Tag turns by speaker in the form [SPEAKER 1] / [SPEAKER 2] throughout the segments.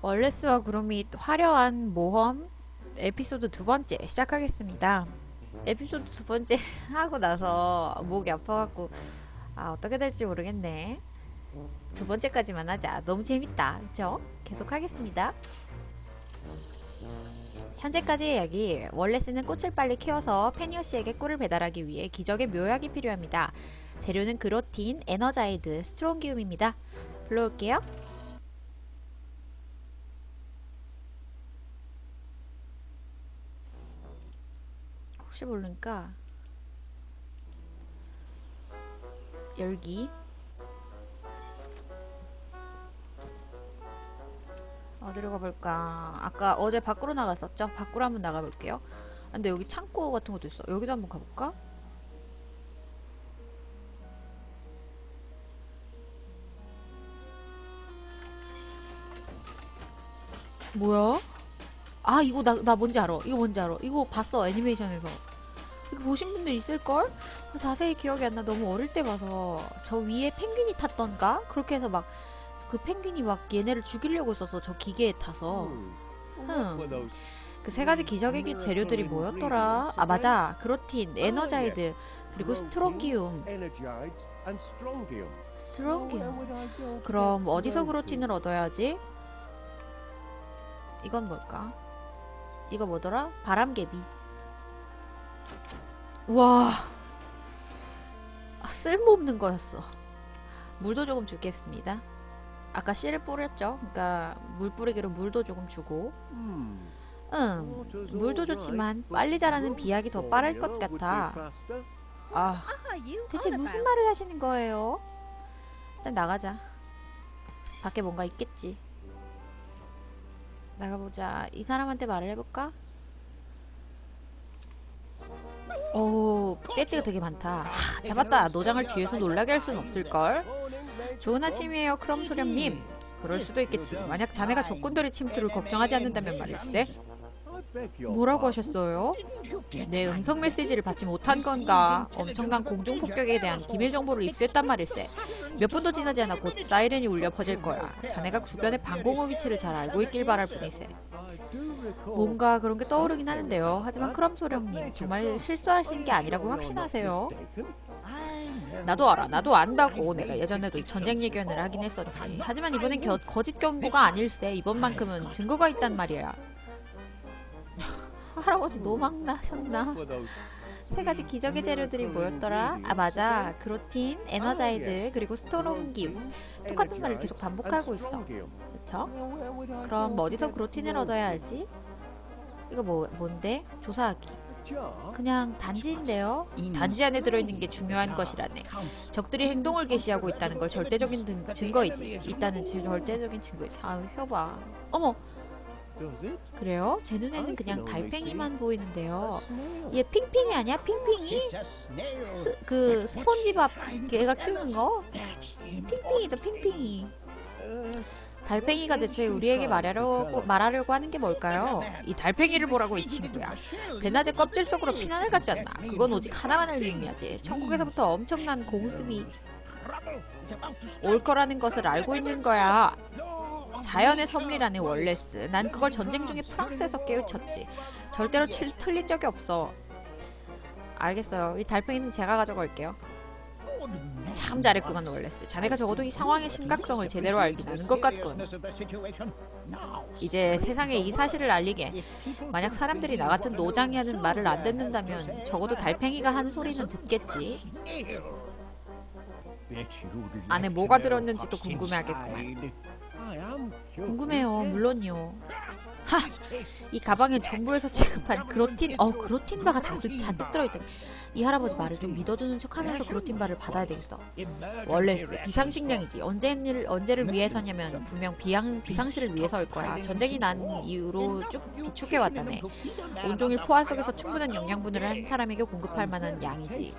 [SPEAKER 1] 월레스와 그롬이 화려한 모험 에피소드 두 번째 시작하겠습니다. 에피소드 두 번째 하고 나서 목이 아파갖고 아 어떻게 될지 모르겠네. 두 번째까지만 하자. 너무 재밌다. 그쵸? 계속 하겠습니다. 현재까지의 이야기 월레스는 꽃을 빨리 키워서 페니어 씨에게 꿀을 배달하기 위해 기적의 묘약이 필요합니다. 재료는 그로틴, 에너자이드, 스트롱기움입니다. 불러올게요. 혹시 모르니까 열기. 어디로 가볼까? 아까 어제 밖으로 나갔었죠? 밖으로 한번 나가볼게요. 아, 근데 여기 창고 같은 것도 있어. 여기도 한번 가볼까? 뭐야? 아 이거 나, 나 뭔지 알아. 이거 뭔지 알아. 이거 봤어 애니메이션에서 보신 분들 있을걸? 아, 자세히 기억이 안 나. 너무 어릴 때 봐서. 저 위에 펭귄이 탔던가? 그렇게 해서 막 그 펭귄이 막 얘네를 죽이려고 있어서 저 기계에 타서. 그세 가지 기적의 기- 재료들이 뭐였더라? 아 맞아. 그로틴, 에너자이드 그리고 스트롱기움. 스트롱기움. 그럼 어디서 그로틴을 얻어야지? 이건 뭘까? 이거 뭐더라? 바람개비 우와. 아, 쓸모없는 거였어. 물도 조금 주겠습니다. 아까 씨를 뿌렸죠? 그러니까 물 뿌리기로 물도 조금 주고. 응. 물도 좋지만 빨리 자라는 비약이 더 빠를 것 같아. 아 대체 무슨 말을 하시는 거예요? 일단 나가자. 밖에 뭔가 있겠지. 나가보자. 이 사람한테 말을 해볼까? 오 배지가 되게 많다. 하, 잡았다. 노장을 뒤에서 놀라게 할 순 없을걸? 좋은 아침이에요 크롬 소령님. 그럴 수도 있겠지. 만약 자네가 적군들의 침투를 걱정하지 않는다면 말일세 뭐라고 하셨어요? 내 음성 메시지를 받지 못한 건가 엄청난 공중 폭격에 대한 기밀 정보를 입수했단 말일세 몇 분도 지나지 않아 곧 사이렌이 울려 퍼질 거야 자네가 주변의 방공호 위치를 잘 알고 있길 바랄 뿐이세 뭔가 그런 게 떠오르긴 하는데요 하지만 크롬 소령님 정말 실수하신 게 아니라고 확신하세요? 나도 알아. 나도 안다고. 내가 예전에도 전쟁 예견을 하긴 했었지. 하지만 이번엔 겨, 거짓 경고가 아닐세. 이번만큼은 증거가 있단 말이야. 할아버지 노망 나셨나? 세 가지 기적의 재료들이 뭐였더라? 아 맞아. 그로틴, 에너자이드, 그리고 스토롱기움. 똑같은 말을 계속 반복하고 있어. 그쵸? 그럼 어디서 그로틴을 얻어야 할지? 이거 뭐 뭔데? 조사하기. 그냥 단지인데요. 단지 안에 들어있는 게 중요한 것이라네. 적들이 행동을 개시하고 있다는 걸 절대적인 등- 증거이지. 있다는 지- 절대적인 증거이지. 아유 혀봐. 어머 그래요? 제 눈에는 그냥 달팽이만 보이는데요. 얘 핑핑이 아니야? 핑핑이? 스, 그 스폰지밥 걔가 키우는 거? 핑핑이다 핑핑이. 달팽이가 대체 우리에게 말하려고, 말하려고 하는 게 뭘까요? 이 달팽이를 보라고 이 친구야. 대낮에 껍질 속으로 피난을 갔지 않나? 그건 오직 하나만을 의미하지. 천국에서부터 엄청난 공습이 올 거라는 것을 알고 있는 거야. 자연의 섭리라는 월레스. 난 그걸 전쟁 중에 프랑스에서 깨우쳤지. 절대로 칠, 틀린 적이 없어. 알겠어요. 이 달팽이는 제가 가져갈게요. 참 잘했구만 월레스. 자네가 적어도 이 상황의 심각성을 제대로 알긴 아는 것 같군. 이제 세상에 이 사실을 알리게. 만약 사람들이 나 같은 노장이 하는 말을 안 듣는다면 적어도 달팽이가 하는 소리는 듣겠지.
[SPEAKER 2] 안에 뭐가 들었는지도 궁금해하겠구만.
[SPEAKER 1] 궁금해요. 물론요. 하! 이 가방엔 정부에서 지급한 그로틴, 어, 그로틴바가 잔뜩, 잔뜩 들어있다. 이 할아버지 말을 좀 믿어주는 척 하면서 그로틴 바를 받아야 되겠어. 월레스, 비상식량이지. 언제를, 언제를 위해서냐면 분명 비양, 비상시를 위해서일 거야. 전쟁이 난 이후로 쭉 비축해 왔다네. 온종일 포화 속에서 충분한 영양분을 한 사람에게 공급할 만한 양이지.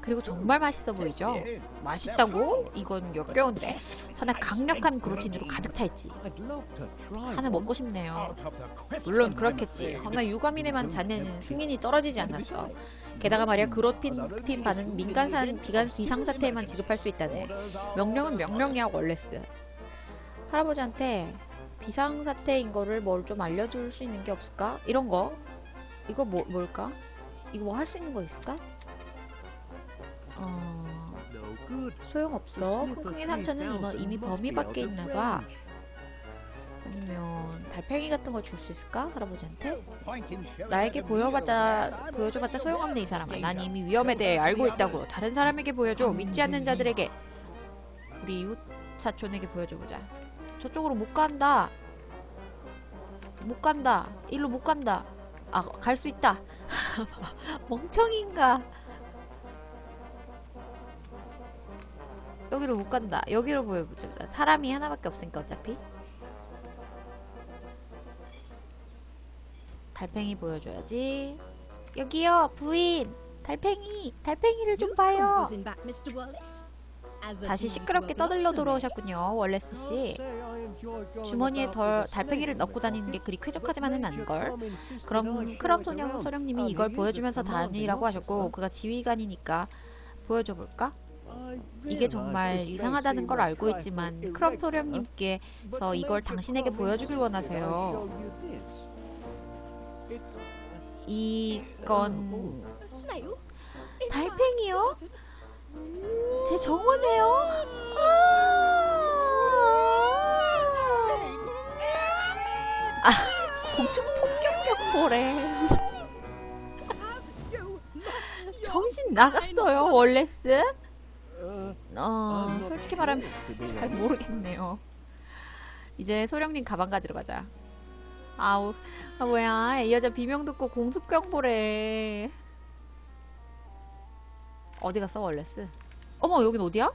[SPEAKER 1] 그리고 정말 맛있어 보이죠? 맛있다고? 이건 역겨운데. 하나 강력한 그로틴으로 가득 차 있지. 하나 먹고 싶네요. 물론 그렇겠지. 허나 유감이네만 자네는 승인이 떨어지지 않았어. 게다가 말이야 그로틴 반은 민간산 비간 비상 사태에만 지급할 수 있다네. 명령은 명령이야 월레스. 할아버지한테 비상 사태인 거를 뭘 좀 알려줄 수 있는 게 없을까? 이런 거 이거 뭐 뭘까? 이거 뭐 할 수 있는 거 있을까? 어 소용없어. 쿵쿵이 삼촌은 이미, 이미 범위 밖에 있나 봐. 아니면 달팽이 같은 걸 줄 수 있을까? 할아버지한테? 나에게 보여봤자 보여줘봤자 소용없네 이 사람아. 난 이미 위험에 대해 알고 있다고. 다른 사람에게 보여줘. 믿지 않는 자들에게. 우리 이웃 사촌에게 보여줘보자. 저쪽으로 못 간다. 못 간다. 일로 못 간다. 아, 갈 수 있다. 멍청인가? 여기로 못 간다. 여기로 보여보자. 사람이 하나밖에 없으니까 어차피. 달팽이 보여줘야지. 여기요, 부인. 달팽이, 달팽이를 좀 봐요. 다시 시끄럽게 떠들러 돌아오셨군요, 월레스 씨. 주머니에 덜 달팽이를 넣고 다니는 게 그리 쾌적하지만은 않걸. 그럼 크럼 소령 소령님이 이걸 보여주면서 다니라고 하셨고 그가 지휘관이니까 보여줘 볼까? 이게 정말 이상하다는 걸 알고 있지만 크럼 소령님께서 이걸 당신에게 보여주길 원하세요. 이건 달팽이요? 제 정원에요? 아, 공중 폭격 경보래. 정신 나갔어요, 월레스? 어, 솔직히 말하면 잘 모르겠네요. 이제 소령님 가방 가지러 가자. 아우, 아 뭐야, 이 여자 비명 듣고 공습 경보래. 어디 갔어, 월레스? 어머, 여긴 어디야?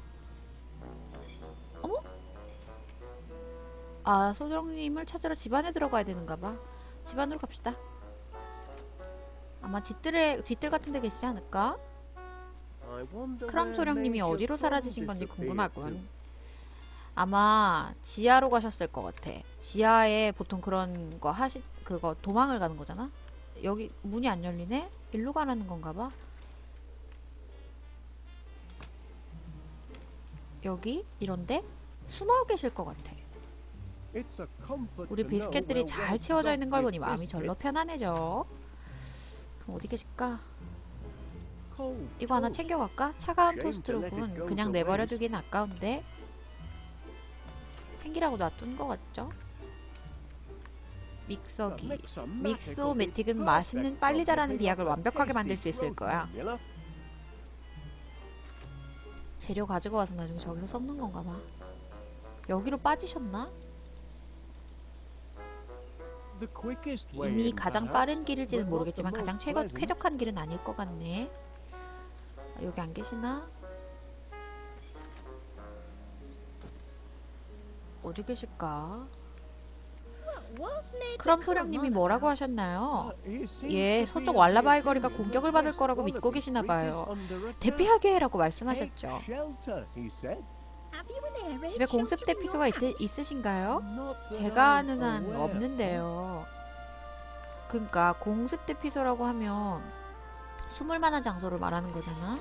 [SPEAKER 1] 어머? 아, 소령님을 찾으러 집안에 들어가야 되는가 봐. 집안으로 갑시다. 아마 뒷뜰에, 뒷뜰 같은 데 계시지 않을까? 크람 소령님이 어디로 사라지신 건지 궁금하군. 아마 지하로 가셨을 것 같아. 지하에 보통 그런 거 하시, 그거 도망을 가는 거잖아? 여기 문이 안 열리네? 일로 가라는 건가 봐. 여기? 이런데? 숨어 계실 것 같아. 우리 비스켓들이 잘 채워져 있는 걸 보니 마음이 절로 편안해져. 그럼 어디 계실까? 이거 하나 챙겨갈까? 차가운 토스트로군. 그냥 내버려 두기는 아까운데. 챙기라고 놔둔 것 같죠? 믹서기. 믹소매틱은 맛있는 빨리 자라는 비약을 완벽하게 만들 수 있을 거야. 재료 가지고 와서 나중에 저기서 섞는 건가 봐. 여기로 빠지셨나? 이미 가장 빠른 길일지는 모르겠지만 가장 최고, 쾌적한 길은 아닐 것 같네. 아, 여기 안 계시나? 어디 계실까? 그럼 소령님이 뭐라고 하셨나요? 예, 서쪽 왈라바이 거리가 공격을 받을 거라고 믿고 계시나 봐요. 대피하게 해라고 말씀하셨죠. 집에 공습 대피소가 있, 있으신가요? 제가 아는 한 없는데요. 그러니까 공습 대피소라고 하면 숨을 만한 장소를 말하는 거잖아. 아.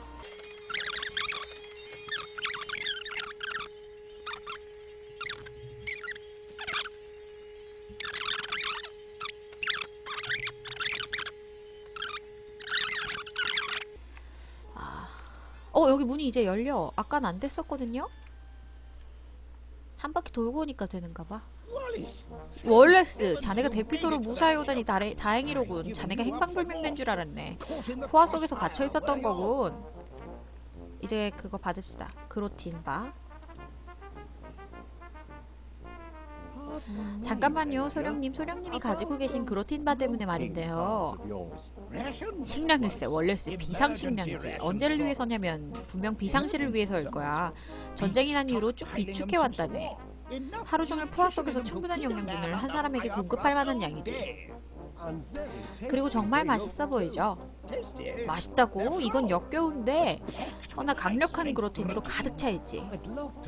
[SPEAKER 1] 여기 문이 이제 열려. 아까는 안 됐었거든요? 한 바퀴 돌고 오니까 되는가 봐. 월레스, 자네가 대피소로 무사히 오다니 다래, 다행이로군. 자네가 행방불명된 줄 알았네. 포화 속에서 갇혀 있었던 거군. 이제 그거 받읍시다. 그로틴 바. 잠깐만요, 소령님. 소령님이 가지고 계신 그로틴 바 때문에 말인데요. 식량일세, 월레스 비상식량이지. 언제를 위해서냐면 분명 비상시를 위해서일 거야. 전쟁이 난 이후로 쭉 비축해왔다네. 하루 종일 포화 속에서 충분한 영양분을 한 사람에게 공급할 만한 양이지. 그리고 정말 맛있어 보이죠? 맛있다고? 이건 역겨운데 허나 강력한 그로틴으로 가득 차 있지.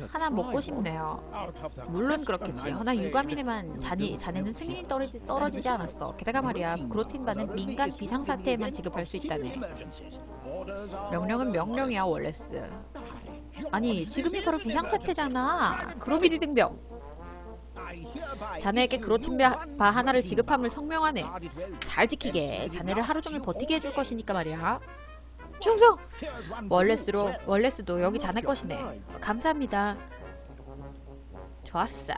[SPEAKER 1] 하나 먹고 싶네요. 물론 그렇겠지. 허나 유가민에만 자니, 자네는 승인이 떨어지, 떨어지지 않았어. 게다가 말이야, 그로틴바는 민간 비상사태에만 지급할 수 있다네. 명령은 명령이야, 월레스. 아니, 지금이 바로 비상사태잖아. 그로비디 등병. 자네에게 그로틴 바, 바 하나를 지급함을 성명하네. 잘 지키게. 자네를 하루 종일 버티게 해줄 것이니까 말이야. 충성! 월레스로 월레스도 여기 자네 것이네. 감사합니다. 좋았어.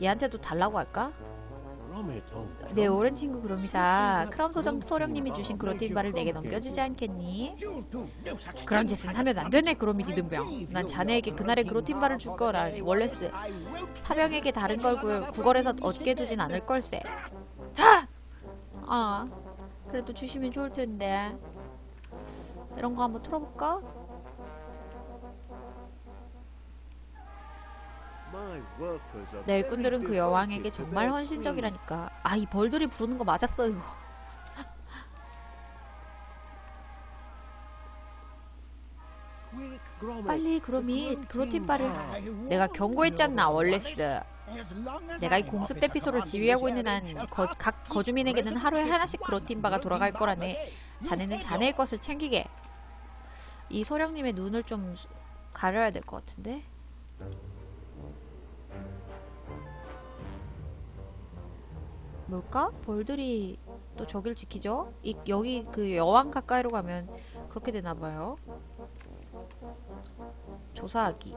[SPEAKER 1] 얘한테도 달라고 할까? 내 오랜 친구 그로미사 크럼 소정 소령님이 주신 그로틴 바를 내게 넘겨주지 않겠니? 그런 짓은 하면 안 되네 그로미 디든병 난 자네에게 그날의 그로틴 바를 줄 거라 월레스 사병에게 다른 걸 구- 구걸해서 얻게 두진 않을 걸세 하! 아 그래도 주시면 좋을 텐데 이런 거 한번 틀어볼까? 내 일꾼들은 그 여왕에게 정말 헌신적이라니까. 아 이 벌들이 부르는 거 맞았어 이거 빨리 그로미 그로틴 바를 내가 경고했잖아 월레스 내가 이 공습 대피소를 지휘하고 있는 한 각 거주민에게는 하루에 하나씩 그로틴바가 돌아갈 거라네. 자네는 자네의 것을 챙기게. 이 소령님의 눈을 좀 수- 가려야 될 것 같은데. 뭘까? 벌들이 또 저길 지키죠? 이, 여기 그 여왕 가까이로 가면 그렇게 되나 봐요. 조사하기.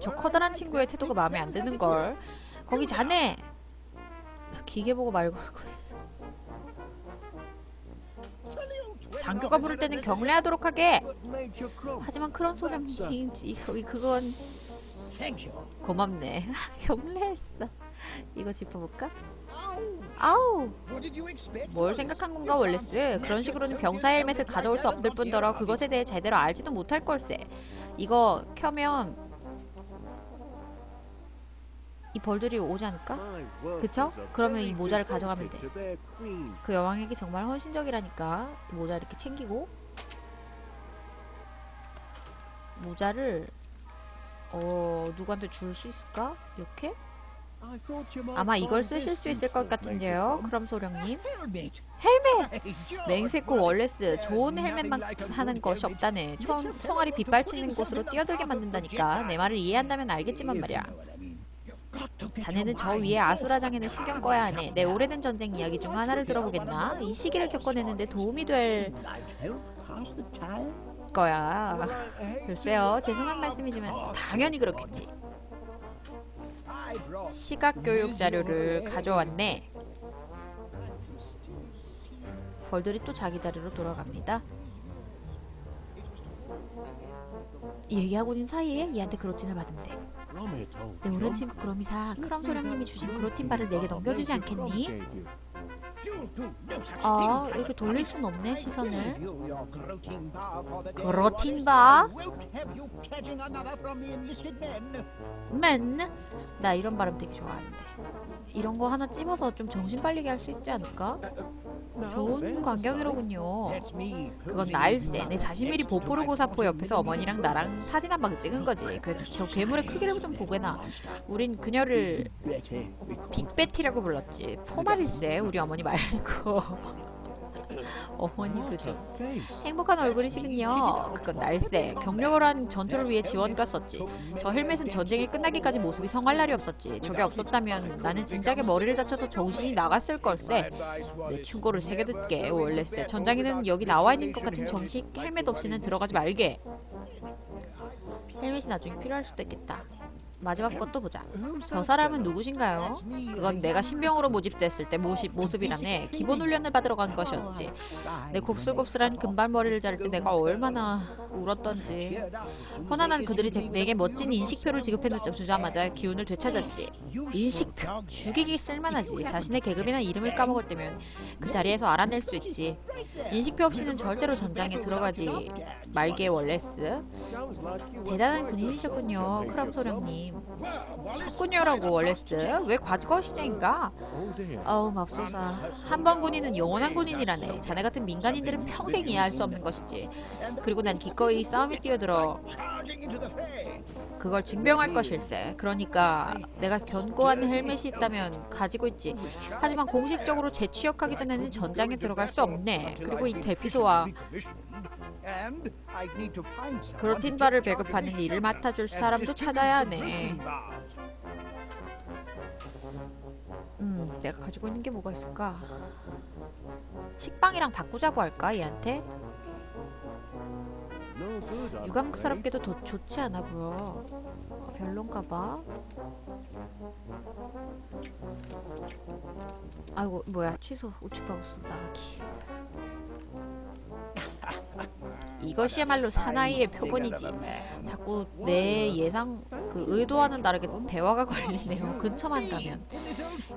[SPEAKER 1] 저 커다란 친구의 태도가 마음에 안 드는 걸. 거기 자네. 나 기계 보고 말 걸고 있어. 장교가 부를 때는 경례하도록 하게. 하지만 크런 소령님, 이거 그건 고맙네. 경례했어. 이거 짚어볼까? 아우, 뭘 생각한 건가 월레스? 그런 식으로는 병사 헬멧을 가져올 수 없을 뿐더러 그것에 대해 제대로 알지도 못할 걸세. 이거 켜면 이 벌들이 오지 않을까?
[SPEAKER 2] 그쵸? 그러면 이 모자를 가져가면 돼.
[SPEAKER 1] 그 여왕에게 정말 헌신적이라니까 모자 이렇게 챙기고 모자를 어 누구한테 줄 수 있을까? 이렇게? 아마 이걸 쓰실 수 있을 것 같은데요 그럼 소령님. 헬멧! 맹세코 월레스 좋은 헬멧만 하는 것이 없다네. 총, 총알이 빗발치는 곳으로 뛰어들게 만든다니까. 내 말을 이해한다면 알겠지만 말이야. 자네는 저 위에 아수라장에는 신경 꺼야 하네. 내 오래된 전쟁 이야기 중 하나를 들어보겠나? 이 시기를 겪어내는데 도움이 될 거야. 글쎄요. 죄송한 말씀이지만 당연히 그렇겠지 시각 교육 자료를 가져왔네. 벌들이 또 자기 자리로 돌아갑니다. 얘기하고 있는 사이에 얘한테 그로틴을 돼. 내 오랜 친구 그로미사 크럼 소령님이 주신 그로틴 바를 내게 넘겨주지 않겠니? 아 이렇게 돌릴 순 없네 시선을. 그로틴 바? 맨? 나 이런 발음 되게 좋아하는데. 이런 거 하나 찝어서 좀 정신 빨리게 할 수 있지 않을까? 좋은 광경이로군요. 그건 나일세. 내 40mm 보포르 고사포 옆에서 어머니랑 나랑 사진 한 방 찍은 거지. 그, 저 괴물의 크기를 좀 보게나. 우린 그녀를 빅베티라고 불렀지. 포말일세. 우리 어머니 말고. 어머니도 좀. 행복한 얼굴이시군요. 그건 날세. 경력을 한 전투를 위해 지원가 썼지. 저 헬멧은 전쟁이 끝나기까지 모습이 성할 날이 없었지. 저게 없었다면 나는 진작에 머리를 다쳐서 정신이 나갔을 걸세. 내 충고를 새겨 듣게 원래세. 전장에는 여기 나와 있는 것 같은 정식 헬멧 없이는 들어가지 말게. 헬멧이 나중에 필요할 수도 있겠다. 마지막 것도 보자. 저 사람은 누구신가요? 그건 내가 신병으로 모집됐을 때 모습, 모습이라네. 기본 훈련을 받으러 간 것이었지. 내 곱슬곱슬한 금발머리를 자를 때 내가 얼마나 울었던지. 허난한 그들이 제- 내게 멋진 인식표를 지급해 주자마자 기운을 되찾았지. 인식표. 죽이기 쓸만하지. 자신의 계급이나 이름을 까먹을 때면 그 자리에서 알아낼 수 있지. 인식표 없이는 절대로 전장에 들어가지 말게 월레스. 대단한 군인이셨군요. 크람 소령님. 석군녀라고 월레스. 왜 과거 시제인가? 어우 맙소사. 한번 군인은 영원한 군인이라네. 자네 같은 민간인들은 평생 이해할 수 없는 것이지. 그리고 난 기꺼이 싸움에 뛰어들어 그걸 증명할 것일세. 그러니까 내가 견고한 헬멧이 있다면 가지고 있지. 하지만 공식적으로 재취역하기 전에는 전장에 들어갈 수 없네. 그리고 이 대피소와 그로틴 바를 배급하는 일을 맡아줄 사람도 찾아야 하네. 음, 내가 가지고 있는 게 뭐가 있을까? 식빵이랑 바꾸자고 할까 얘한테? 유감스럽게도 더 좋지 않아 보여. 어, 별론가 봐. 아이고 뭐야 취소 우측바우스 나가기. 이것이야말로 사나이의 표본이지. 자꾸 내 예상 그 의도와는 다르게 대화가 걸리네요. 근처만 가면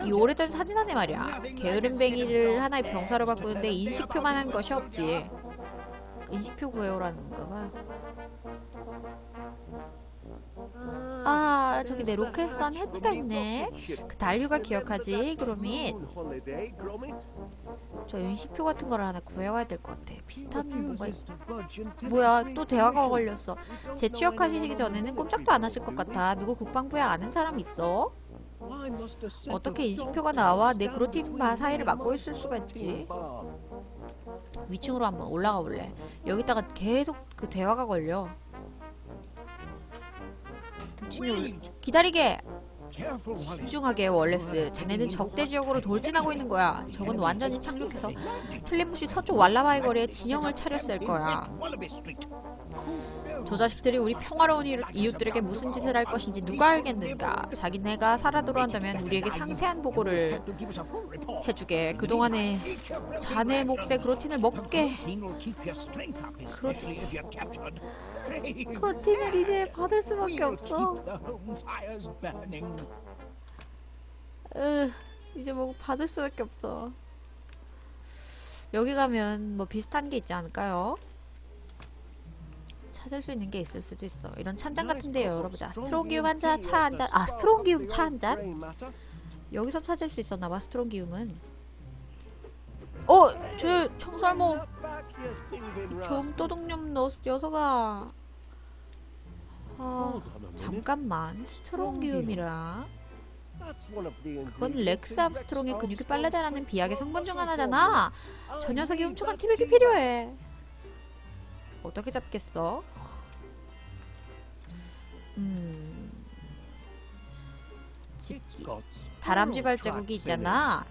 [SPEAKER 1] 이 오래된 사진 안에 말이야. 게으름뱅이를 하나의 병사로 바꾸는데 인식표만 한 것이 없지. 인식표 구해오라는 건가 봐. 아 저기 내 로켓선 해치가 있네. 그 달류가 기억하지 그로밋. 저 인식표 같은 거를 하나 구해와야 될 것 같아. 비슷한 뭔가 있... 뭐야 또 대화가 걸렸어. 재취업하시기 전에는 꼼짝도 안 하실 것 같아. 누구 국방부에 아는 사람 있어? 어떻게 인식표가 나와 내 그로틴바 사이를 막고 있을 수가 있지? 위층으로 한번 올라가 볼래. 여기다가 계속 그 대화가 걸려. 올- 기다리게. 신중하게 월레스. 자네는 적대 지역으로 돌진하고 있는 거야. 적은 완전히 착륙해서 틀림없이 서쪽 왈라바이 거리에 진영을 차렸을 거야. 저 자식들이 우리 평화로운 이웃- 이웃들에게 무슨 짓을 할 것인지 누가 알겠는가? 자기네가 살아 들어온다면 우리에게 상세한 보고를 해주게. 그동안에 자네 몫의 그로틴을 먹게. 그로틴. 그로틴을 이제 받을 수밖에 없어. 으, 이제 뭐 받을 수밖에 없어. 여기 가면 뭐 비슷한 게 있지 않을까요? 찾을 수 있는 게 있을 수도 있어. 이런 찬장 같은데 열어보자. 스트롱기움 한 잔, 차 한 잔. 아, 스트롱기움 차 한 잔? 여기서 찾을 수 있었나 봐, 스트롱기움은. 어, 저 청설모 너 녀석아. 아, 잠깐만. 스트롱기움이라. 그건 렉스 암스트롱의 근육이 빨래다라는 비약의 성분 중 하나잖아. 저 녀석이 훔쳐간 티백이 필요해. 어떻게 잡겠어? 음. 집기. 다람쥐 발자국이 있잖아.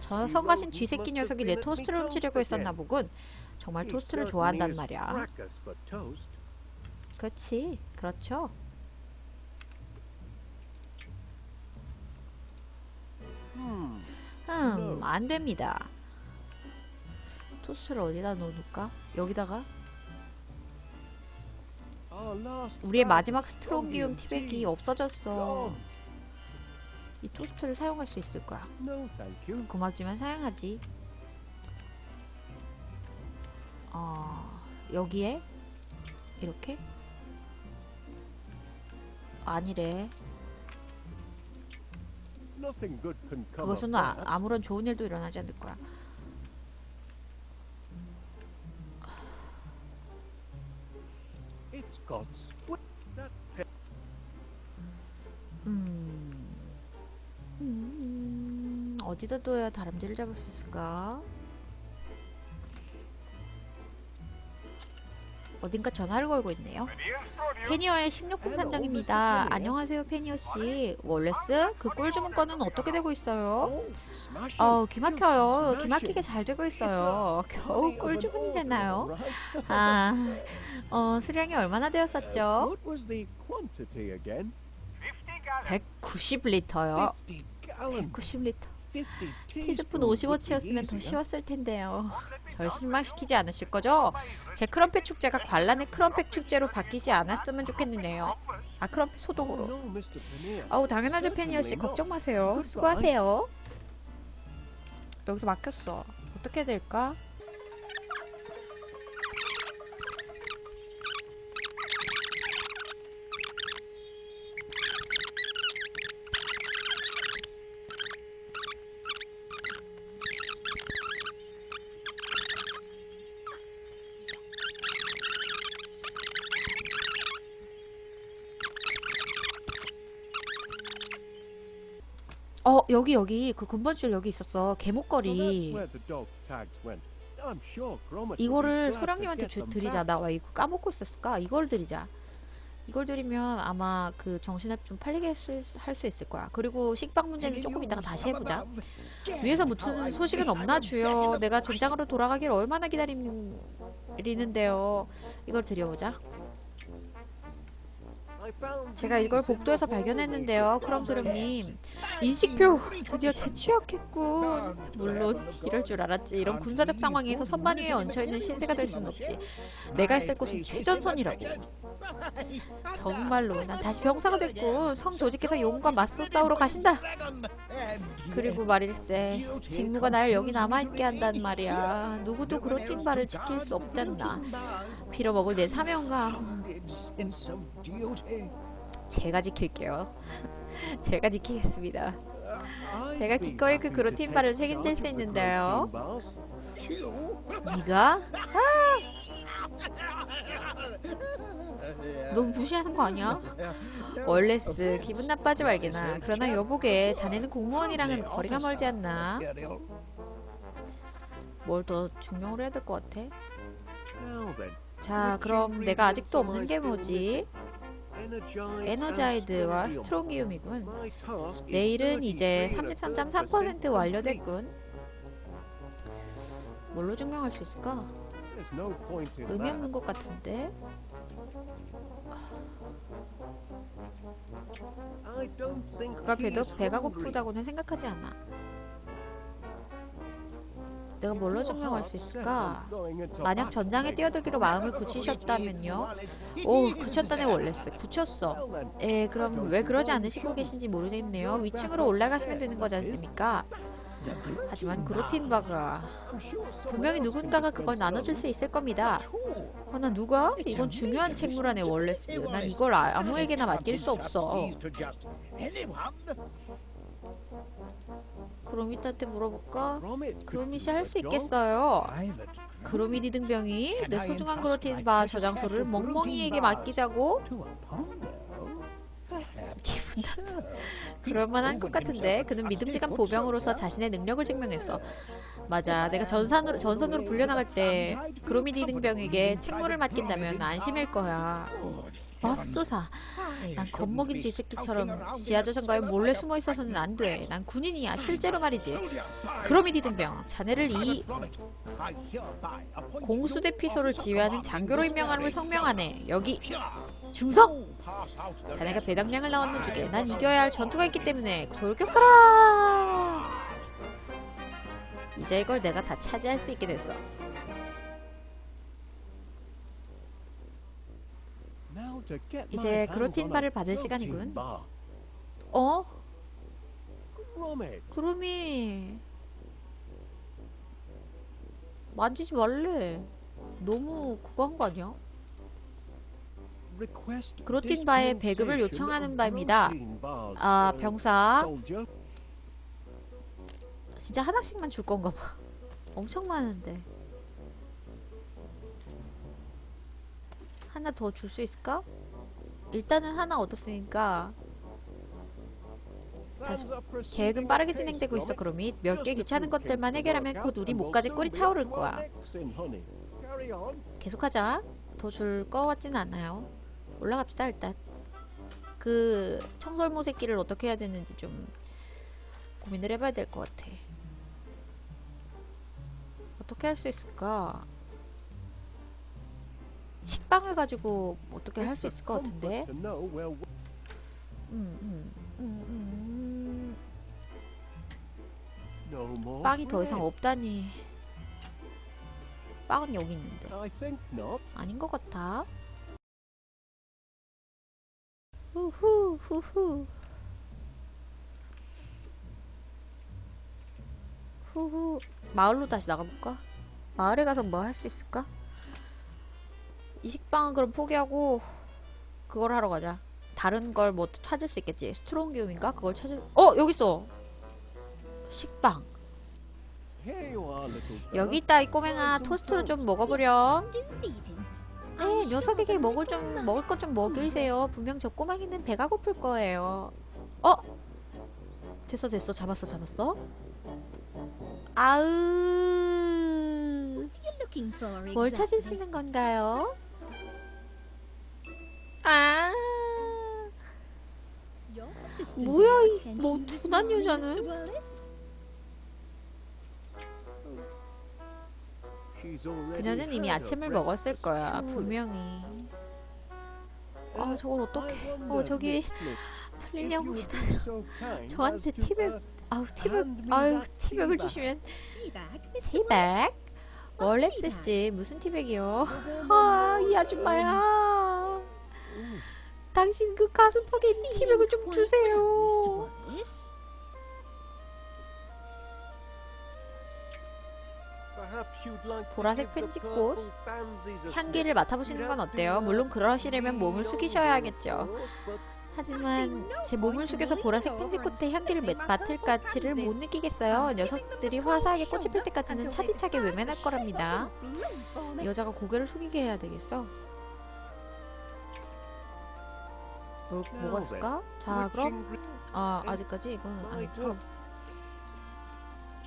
[SPEAKER 1] 저 성가신 쥐새끼 녀석이 내 토스트를 훔치려고 했었나 보군. 정말 토스트를 좋아한단 말이야. 그렇지. 그렇죠. 음, 안 됩니다. 토스트를 어디다 넣어둘까? 여기다가? 우리의 마지막 스트롱기움 티백이 없어졌어. 이 토스트를 사용할 수 있을 거야. 고맙지만 사양하지. 어, 여기에 이렇게 아니래. 그것은 아, 아무런 좋은 일도 일어나지 않을 거야. 음. 음, 어디다 둬야 다람쥐를 잡을 수 있을까? 어딘가 전화를 걸고 있네요. 페니어의 식료품 산정입니다. 안녕하세요, 페니어 씨. 월레스? 그 꿀 주문 건은 어떻게 되고 있어요? 어, 귀막혀요. 귀막히게 잘 되고 있어요. 겨우 꿀 주문이잖아요. 아, 어, 수량이 얼마나 되었었죠? 190리터요. 190리터. 티스푼 50워치였으면 더 쉬웠을 텐데요. 절 실망시키지 않으실 거죠? 제 크럼펫 축제가 관란의 크럼펫 축제로 바뀌지 않았으면 좋겠는데요. 아, 크럼펫 소독으로. 아우, 당연하죠, 페니어 씨. 걱정 마세요. 수고하세요. 여기서 막혔어. 어떻게 될까? 여기 여기 그 근본줄 여기 있었어. 개목걸이. 이거를 소령님한테 주, 드리자. 나왜 이거 까먹고 있었을까? 이걸 드리자. 이걸 드리면 아마 그 정신합 좀 팔리게 할 수 있을 거야. 그리고 식빵 문제는 조금 이따가 다시 해보자. 위에서 무슨 소식은 없나 주여. 내가 전장으로 돌아가기를 얼마나 기다리는데요. 이걸 드려보자. 제가 이걸 복도에서 발견했는데요. 그럼 소령님 인식표 드디어 재취역했군. 물론 이럴 줄 알았지. 이런 군사적 상황에서 선반 위에 얹혀있는 신세가 될 수는 없지. 내가 있을 곳은 최전선이라고. 정말로 난 다시 병사가 됐군. 성 조직께서 용과 맞서 싸우러 가신다. 그리고 말일세 직무가 날 여기 남아있게 한단 말이야. 누구도 그로틴 바를 지킬 수 없잖나. 빌어먹을 내 사명감 제가 지킬게요. 제가 지키겠습니다. 제가 기꺼이 그 그로틴 바를 책임질 수 있는데요. 네가? 아! 너무 무시하는 거 아니야? 월레스 기분 나빠지 말게나. 그러나 여보게 자네는 공무원이랑은 거리가 멀지 않나? 뭘 더 증명을 해야 될 것 같아? 자, 그럼 내가 아직도 없는 게 뭐지? 에너자이드와 스트롱기움이군. 내일은 이제 33.3% 완료됐군. 뭘로 증명할 수 있을까? 의미 없는 것 같은데? 그가 배도 배가 고프다고는 생각하지 않아. 내가 뭘로 증명할 수 있을까? 만약 전장에 뛰어들기로 마음을 굳히셨다면요? 오, 그쳤다네 월레스. 굳혔어. 에, 그럼 왜 그러지 않으시고 계신지 모르겠네요. 위층으로 올라가시면 되는 거지 않습니까? 하지만 그로틴바가 분명히 누군가가 그걸 나눠줄 수 있을 겁니다. 허나 누가? 이건 중요한 책무라네 월레스. 난 이걸 아, 아무에게나 맡길 수 없어. 그로밋한테 물어볼까? 그로밋이 할수 있겠어요. 그로밋 이등병이 내 소중한 그로틴 바 저장소를 멍멍이에게 맡기자고? 기분 나 그럴만한 것 같은데. 그는 믿음직한 보병으로서 자신의 능력을 증명했어. 맞아, 내가 전산으로, 전선으로 불려나갈 때 그로밋 이등병에게 책무를 맡긴다면 안심일 거야. 맙소사, 난 겁먹인 쥐새끼처럼 지하저선가에 몰래 숨어 있어서는 안 돼. 난 군인이야, 실제로 말이지. 그로밋 이등병, 자네를 이 공수대 피소를 지휘하는 장교로 임명함을 성명하네. 여기 중성! 자네가 배당량을 나왔는 주게 난 이겨야 할 전투가 있기 때문에 돌격하라! 이제 이걸 내가 다 차지할 수 있게 됐어.
[SPEAKER 2] 이제 그로틴 바를 받을 시간이군.
[SPEAKER 1] 어?
[SPEAKER 2] 그럼
[SPEAKER 1] 그럼이 만지지 말래. 너무 그거 한 거 아니야?
[SPEAKER 2] 그로틴 바의 배급을 요청하는 바입니다. 아 병사
[SPEAKER 1] 진짜 하나씩만 줄 건가 봐. 엄청 많은데. 하나 더 줄 수 있을까? 일단은 하나 얻었으니까 계획은 빠르게 진행되고 있어 그럼이 몇 개 귀찮은 것들만 해결하면 곧 우리 목까지 꿀이 차오를 거야. 계속하자. 더 줄 거 같지는 않아요. 올라갑시다 일단. 그 청설모 새끼를 어떻게 해야 되는지 좀 고민을 해봐야 될 것 같아. 어떻게 할 수 있을까? 식빵을 가지고 어떻게 할 수 있을 것 같은데. 음, 음, 음, 음. 빵이 더 이상 없다니. 빵은 여기 있는데. 아닌 것 같아. 후후 후후 후후 마을로 다시 나가볼까? 마을에 가서 뭐 할 수 있을까? 이 식빵은 그럼 포기하고 그걸 하러 가자. 다른 걸 뭐 찾을 수 있겠지. 스트롱기움인가? 그걸 찾을. 어 여기 있어. 식빵. 여기 있다 이 꼬맹아. 토스트로 좀 먹어보렴. 네, 녀석에게 먹을 좀 먹을 것 좀 먹이세요. 분명 저 꼬맹이는 배가 고플 거예요. 어? 됐어 됐어 잡았어 잡았어. 아으 뭘 찾으시는 건가요? 아,
[SPEAKER 2] 뭐야, 이뭐 둔한 여자는?
[SPEAKER 1] 그녀는 이미 아침을 먹었을 거야, 분명히. 아, 저걸 어떻게? 어, 저기 플린양 혹시 다 저한테 티백, 아우 티백, 아유 티백을 주시면 티백? 월레스 씨 무슨 티백이요? 아, 이 아줌마야. 당신 그 가슴팍에 티백을 좀 주세요. 보라색 펜지꽃 향기를 맡아보시는 건 어때요? 물론 그러시려면 몸을 숙이셔야겠죠. 하지만 제 몸을 숙여서 보라색 펜지꽃의 향기를 맡- 맡을 가치를 못 느끼겠어요. 녀석들이 화사하게 꽃이 필 때까지는 차디차게 외면할 거랍니다. 여자가 고개를 숙이게 해야 되겠어. 뭐, 뭐가 있을까? 자 그럼 아 아직까지 이거는 아니고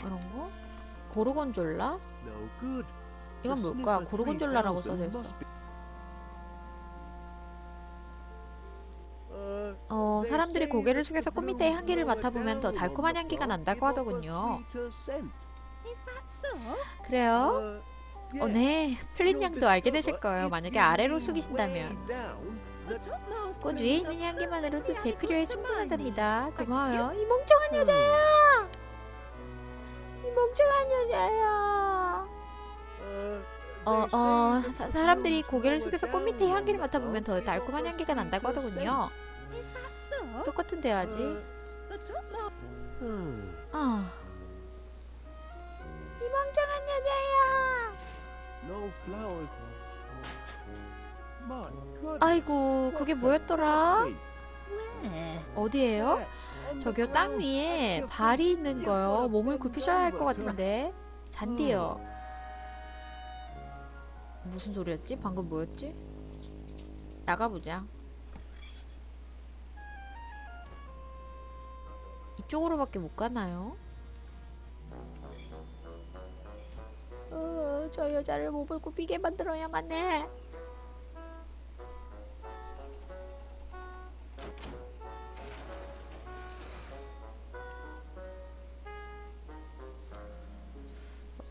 [SPEAKER 1] 이런 거 고르곤졸라 이건 뭘까? 고르곤졸라라고 써져 있어. 어 사람들이 고개를 숙여서 꽃 밑에 향기를 맡아보면 더 달콤한 향기가 난다고 하더군요. 그래요? 어, 네. 플린 양도 알게 되실 거예요. 만약에 아래로 숙이신다면. 꽃 위에 있는 향기만으로도 제 필요에 충분하답니다. 고마워요. 이 멍청한 여자야! 이 멍청한 여자야! 어, 어, 사, 사람들이 고개를 숙여서 꽃 밑에 향기를 맡아보면 더 달콤한 향기가 난다고 하더군요. 똑같은 대화지. 어. 이 멍청한 여자야! 아이고, 그게 뭐였더라? 어디에요? 저기요, 땅 위에 발이 있는 거요. 몸을 굽히셔야 할 것 같은데. 잔디요. 무슨 소리였지? 방금 뭐였지? 나가보자. 이쪽으로밖에 못 가나요? 어, 저 여자를 몸을 굽히게 만들어야만 해.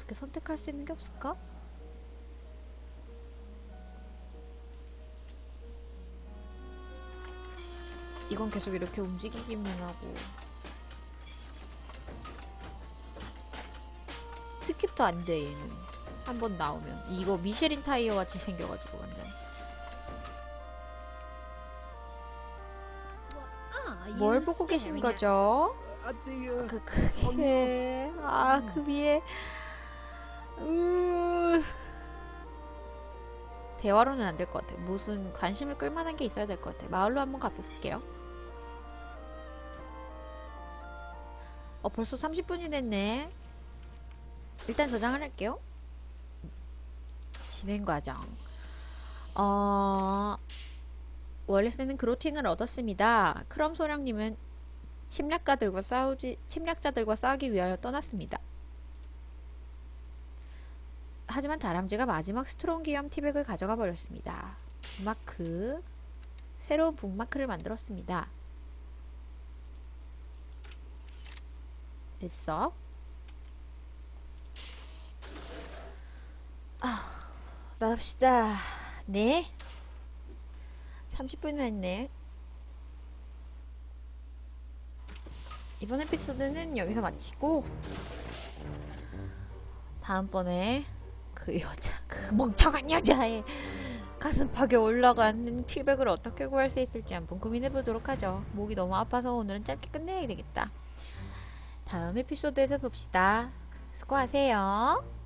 [SPEAKER 1] 어떻게 선택할 수 있는 게 없을까? 이건 계속 이렇게 움직이기만 하고 스킵도 안 돼 얘는 한 번 나오면 이거 미쉐린 타이어 같이 생겨가지고 완전 뭘 보고 계신 거죠? 그 그게 아그 위에 으... 대화로는 안 될 것 같아. 무슨 관심을 끌만한 게 있어야 될 것 같아. 마을로 한번 가볼게요. 어 벌써 30분이 됐네. 일단 저장을 할게요. 진행 과정. 어 월레스는 그로틴을 얻었습니다. 크럼 소령님은 침략가들과 싸우지 침략자들과 싸우기 위하여 떠났습니다. 하지만 다람쥐가 마지막 스트롱기염 티백을 가져가 버렸습니다. 북마크 새로운 북마크를 만들었습니다. 됐어. 아, 나갑시다. 네. 30분이나 했네. 이번 에피소드는 여기서 마치고 다음번에 그 여자, 그 멍청한 여자의 가슴팍에 올라가는 피백을 어떻게 구할 수 있을지 한번 고민해 보도록 하죠. 목이 너무 아파서 오늘은 짧게 끝내야 되겠다. 다음 에피소드에서 봅시다. 수고하세요.